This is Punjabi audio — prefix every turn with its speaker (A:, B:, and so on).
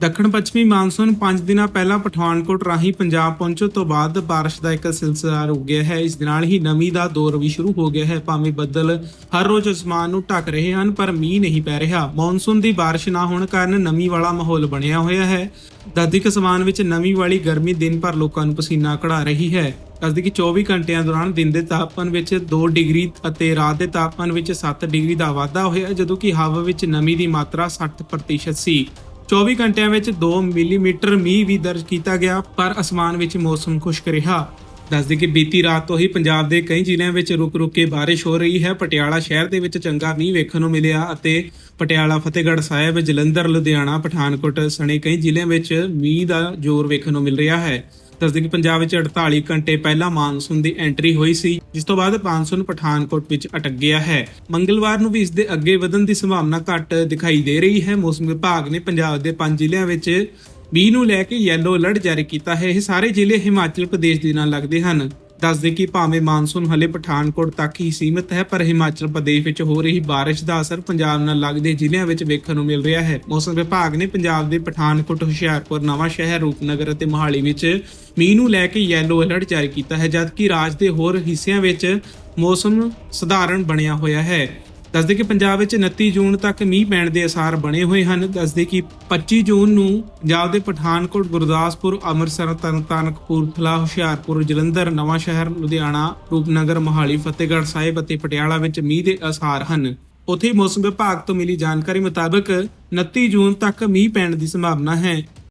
A: ਦੱਖਣ ਪੱਛਮੀ ਮਾਨਸੂਨ 5 ਦਿਨਾਂ ਪਹਿਲਾਂ ਪਠਾਨਕੋਟ ਰਾਹੀਂ ਪੰਜਾਬ ਪਹੁੰਚਣ ਤੋਂ ਬਾਅਦ ਬਾਰਿਸ਼ ਦਾ ਇੱਕ ਸਿਲਸਿਲਾ ਰੁਕ ਗਿਆ ਹੈ। ਇਸ ਦੇ ਨਾਲ ਹੀ ਨਮੀ ਦਾ ਦੌਰ ਵੀ ਸ਼ੁਰੂ ਹੋ ਗਿਆ ਹੈ। ਭਾਵੇਂ ਬੱਦਲ ਹਰ ਰੋਜ਼ ਅਸਮਾਨ ਨੂੰ ਢੱਕ ਰਹੇ ਹਨ, ਪਰ ਮੀਂਹ ਨਹੀਂ ਪੈ ਰਿਹਾ। ਮੌਨਸੂਨ ਦੀ ਬਾਰਿਸ਼ ਨਾ ਹੋਣ ਕਾਰਨ ਨਮੀ ਵਾਲਾ ਮਾਹੌਲ ਬਣਿਆ ਹੋਇਆ ਹੈ। ਦਸਦੀ ਅਸਮਾਨ ਵਿੱਚ ਨਮੀ ਵਾਲੀ ਗਰਮੀ ਦਿਨ ਭਰ ਲੋਕਾਂ ਨੂੰ ਪਸੀਨਾ ਕਢਾ ਰਹੀ ਹੈ। ਦੱਸਦੀ ਕਿ 24 ਘੰਟਿਆਂ ਦੌਰਾਨ ਦਿਨ ਦੇ ਤਾਪਮਾਨ ਵਿੱਚ 2 ਡਿਗਰੀ ਅਤੇ ਰਾਤ ਦੇ ਤਾਪਮਾਨ ਵਿੱਚ 7 ਡਿਗਰੀ ਦਾ ਵਾਧਾ ਹੋਇਆ, ਜਦੋਂ ਕਿ ਹਵਾ ਵਿੱਚ ਨਮੀ ਦੀ ਮਾਤਰਾ 60% ਸੀ। 24 ਘੰਟਿਆਂ ਵਿੱਚ 2 ਮਿਲੀਮੀਟਰ ਮੀਂਹ ਵੀ ਦਰਜ ਕੀਤਾ ਗਿਆ, ਪਰ ਅਸਮਾਨ ਵਿੱਚ ਮੌਸਮ ਖੁਸ਼ਕ ਰਿਹਾ। ਦੱਸਦੇ ਕਿ ਬੀਤੀ ਰਾਤ ਤੋਂ ਹੀ ਪੰਜਾਬ ਦੇ ਕਈ ਜ਼ਿਲ੍ਹਿਆਂ ਵਿੱਚ ਰੁਕ-ਰੁਕ ਕੇ ਬਾਰਿਸ਼ ਹੋ ਰਹੀ ਹੈ। ਪਟਿਆਲਾ ਸ਼ਹਿਰ ਦੇ ਵਿੱਚ ਚੰਗਾ ਮੀਂਹ ਵੇਖਣ ਨੂੰ ਮਿਲਿਆ ਅਤੇ ਪਟਿਆਲਾ, ਫਤਿਹਗੜ੍ਹ ਸਾਹਿਬ, ਜਲੰਧਰ, ਲੁਧਿਆਣਾ, ਪਠਾਨਕੋਟ ਸਣੇ ਕਈ ਜ਼ਿਲ੍ਹਿਆਂ ਵਿੱਚ ਮੀਂਹ ਦਾ ਜ਼ੋਰ ਵੇਖਣ ਨੂੰ ਮਿਲ ਰਿਹਾ ਹੈ। ਦੱਸਦੇ ਕਿ ਪੰਜਾਬ ਵਿੱਚ 48 ਘੰਟੇ ਪਹਿਲਾਂ ਮਾਨਸੂਨ ਦੀ ਐਂਟਰੀ ਹੋਈ ਸੀ, ਜਿਸ ਤੋਂ ਬਾਅਦ ਮਾਨਸੂਨ ਪਠਾਨਕੋਟ ਵਿੱਚ ਅਟਕ ਗਿਆ ਹੈ। ਮੰਗਲਵਾਰ ਨੂੰ ਵੀ ਇਸ ਦੇ ਅੱਗੇ ਵਧਣ ਦੀ ਸੰਭਾਵਨਾ ਘੱਟ ਦਿਖਾਈ ਦੇ ਰਹੀ ਹੈ। ਮੌਸਮ ਵਿਭਾਗ ਨੇ ਪੰਜਾਬ ਦੇ ਪੰਜ ਜ਼ਿਲ੍ਹਿਆਂ ਵਿੱਚ ਮੀਂਹ ਨੂੰ ਲੈ ਕੇ ਯੈਲੋ ਅਲਰਟ ਜਾਰੀ ਕੀਤਾ ਹੈ। ਇਹ ਸਾਰੇ ਜ਼ਿਲ੍ਹੇ ਹਿਮਾਚਲ ਪ੍ਰਦੇਸ਼ ਦੇ ਨਾਲ ਲੱਗਦੇ ਹਨ। ਦੱਸਦੇ ਕਿ ਭਾਵੇਂ ਮਾਨਸੂਨ ਹਲੇ ਪਠਾਨਕੋਟ ਤੱਕ ਹੀ ਸੀਮਿਤ ਹੈ, ਪਰ ਹਿਮਾਚਲ ਪ੍ਰਦੇਸ਼ ਵਿੱਚ ਹੋ ਰਹੀ ਬਾਰਿਸ਼ ਦਾ ਅਸਰ ਪੰਜਾਬ ਨਾਲ ਲੱਗਦੇ ਜ਼ਿਲ੍ਹਿਆਂ ਵਿੱਚ ਵੇਖਣ ਨੂੰ ਮਿਲ ਰਿਹਾ ਹੈ। ਮੌਸਮ ਵਿਭਾਗ ਨੇ ਪੰਜਾਬ ਦੇ ਪਠਾਨਕੋਟ, ਹੁਸ਼ਿਆਰਪੁਰ ਨਵਾਂ ਸ਼ਹਿਰ ਰੂਪਨਗਰ ਅਤੇ ਮੋਹਾਲੀ ਵਿੱਚ ਮੀਂਹ ਨੂੰ ਲੈ ਕੇ ਯੈਲੋ ਅਲਰਟ ਜਾਰੀ ਕੀਤਾ ਹੈ, ਜਦਕਿ ਰਾਜ ਦੇ ਹੋਰ ਹਿੱਸਿਆਂ ਵਿੱਚ ਮੌਸਮ ਸਧਾਰਨ ਬਣਿਆ ਹੋਇਆ ਹੈ। ਦੱਸਦੇ ਕਿ ਪੰਜਾਬ ਵਿੱਚ 29 ਜੂਨ ਤੱਕ ਮੀਂਹ ਪੈਣ ਦੇ ਅਸਾਰ ਬਣੇ ਹੋਏ ਹਨ। ਦੱਸਦੇ ਕਿ 25 ਜੂਨ ਨੂੰ ਪੰਜਾਬ ਦੇ ਪਠਾਨਕੋਟ, ਗੁਰਦਾਸਪੁਰ, ਅੰਮ੍ਰਿਤਸਰ ਤਰਨਤਾਰਨ ਕਪੂਰਥਲਾ ਹੁਸ਼ਿਆਰਪੁਰ, ਜਲੰਧਰ ਨਵਾਂ ਸ਼ਹਿਰ ਲੁਧਿਆਣਾ, ਰੂਪਨਗਰ, ਮੋਹਾਲੀ, ਫਤਿਹਗੜ੍ਹ ਸਾਹਿਬ ਅਤੇ ਪਟਿਆਲਾ ਵਿੱਚ ਮੀਂਹ ਦੇ ਅਸਾਰ ਹਨ। ਉੱਥੇ ਮੌਸਮ ਵਿਭਾਗ ਤੋਂ ਮਿਲੀ ਜਾਣਕਾਰੀ ਮੁਤਾਬਕ 29 ਜੂਨ ਤੱਕ ਮੀਂਹ ਪੈਣ ਦੀ ਸੰਭਾਵਨਾ ਹੈ।